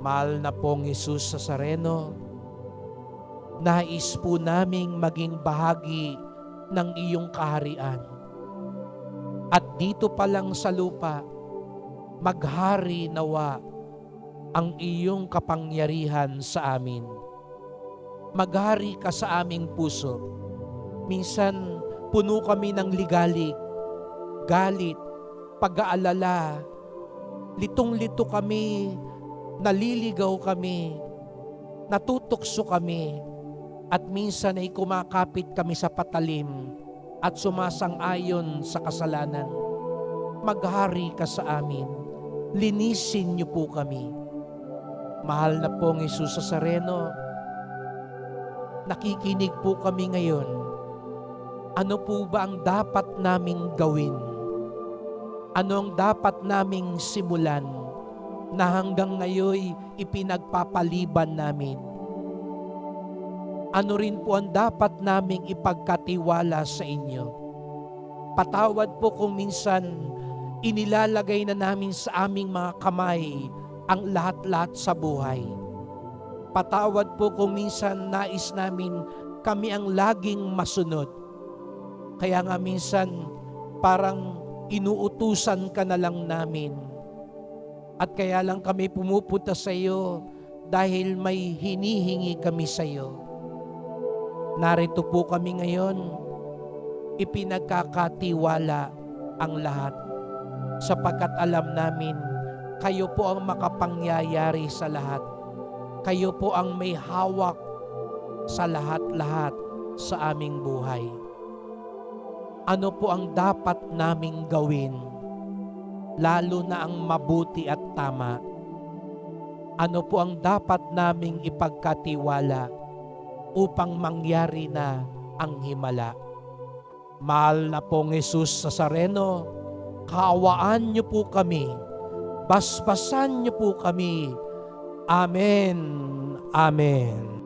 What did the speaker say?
Mahal na pong Jesus sa Sareno, nais po naming maging bahagi ng iyong kaharian. At dito pa lang sa lupa, maghari nawa ang iyong kapangyarihan sa amin. Maghari ka sa aming puso. Minsan, puno kami ng ligalig, galit, pag-aalala, litong-lito kami, naliligaw kami, natutokso kami, at minsan ay kumakapit kami sa patalim at sumasang-ayon sa kasalanan. Maghari ka sa amin, linisin niyo po kami. Mahal na pong Isus sa Sareno, nakikinig po kami ngayon. Ano po ba ang dapat naming gawin? Ano ang dapat naming simulan na hanggang ngayon ipinagpapaliban namin? Ano rin po ang dapat naming ipagkatiwala sa inyo? Patawad po kung minsan inilalagay na namin sa aming mga kamay ang lahat-lahat sa buhay. Patawad po kung minsan nais namin kami ang laging masunod. Kaya nga minsan parang inuutusan ka na lang namin. At kaya lang kami pumupunta sa iyo dahil may hinihingi kami sa iyo. Narito po kami ngayon, ipinagkakatiwala ang lahat sapagkat alam namin kayo po ang makapangyayari sa lahat. Kayo po ang may hawak sa lahat-lahat sa aming buhay. Ano po ang dapat naming gawin, lalo na ang mabuti at tama? Ano po ang dapat naming ipagkatiwala upang mangyari na ang himala? Mahal na pong Jesus sa Sareno, kaawaan niyo po kami, basbasan niyo po kami. Amen. Amen.